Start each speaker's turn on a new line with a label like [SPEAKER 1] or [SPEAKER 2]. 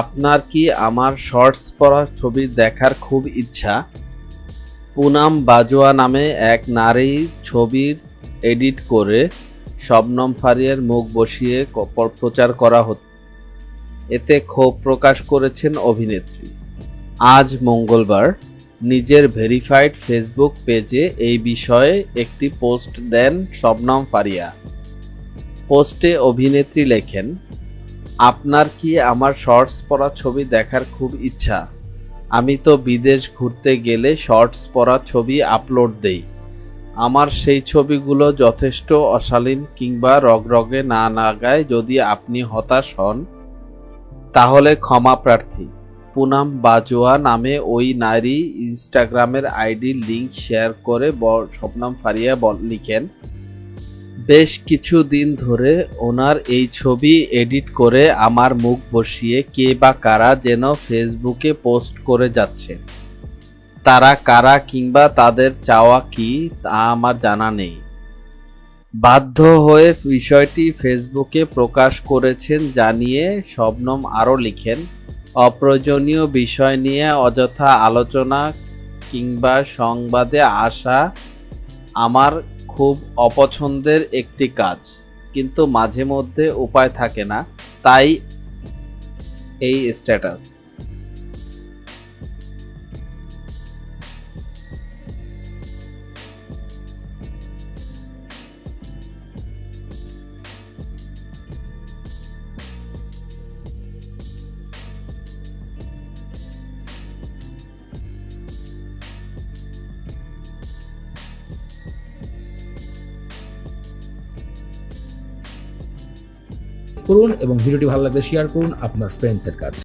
[SPEAKER 1] আপনার কি আমার শর্টস পরা ছবি দেখার খুব ইচ্ছা? পুনাম বাজোয়া নামে এক নারী ছবির এডিট করে শবনম ফারিয়ার মুখ বসিয়ে প্রচার করা হতো। এতে ক্ষোভ প্রকাশ করেছেন অভিনেত্রী। আজ মঙ্গলবার নিজের ভেরিফাইড ফেসবুক পেজে এই বিষয়ে একটি পোস্ট দেন শবনম ফারিয়া। পোস্টে অভিনেত্রী লেখেন আপনার কি আমার শর্টস পরা ছবি দেখার খুব ইচ্ছা? আমি তো বিদেশ ঘুরতে গেলে শর্টস পরা ছবি আপলোড দেই। আমার সেই ছবিগুলো যথেষ্ট অশালীন কিংবা রগরগে না লাগায় যদি আপনি হতাশ হন, তাহলে ক্ষমা প্রার্থী। পুনাম বাজোয়া নামে ওই নারী ইনস্টাগ্রামের আইডির লিংক শেয়ার করে শবনম ফারিয়া লিখেন বেশ কিছু দিন ধরে ওনার এই ছবি এডিট করে আমার মুখ বসিয়ে কে বা কারা যেন ফেসবুকে পোস্ট করে যাচ্ছে। তারা কারা কিংবা তাদের চাওয়া কি তা আমার জানা নেই। বাধ্য হয়ে বিষয়টি ফেসবুকে প্রকাশ করেছেন জানিয়ে শবনম আরও লিখেন, অপ্রয়োজনীয় বিষয় নিয়ে অযথা আলোচনা কিংবা সংবাদে আসা আমার খুব অপছন্দের একটি কাজ। কিন্তু মাঝে মধ্যে উপায় থাকে না তাই এই স্ট্যাটাস
[SPEAKER 2] করুন এবং ভিডিওটি ভালো লাগলে শেয়ার করুন আপনার ফ্রেন্ডসের কাছে।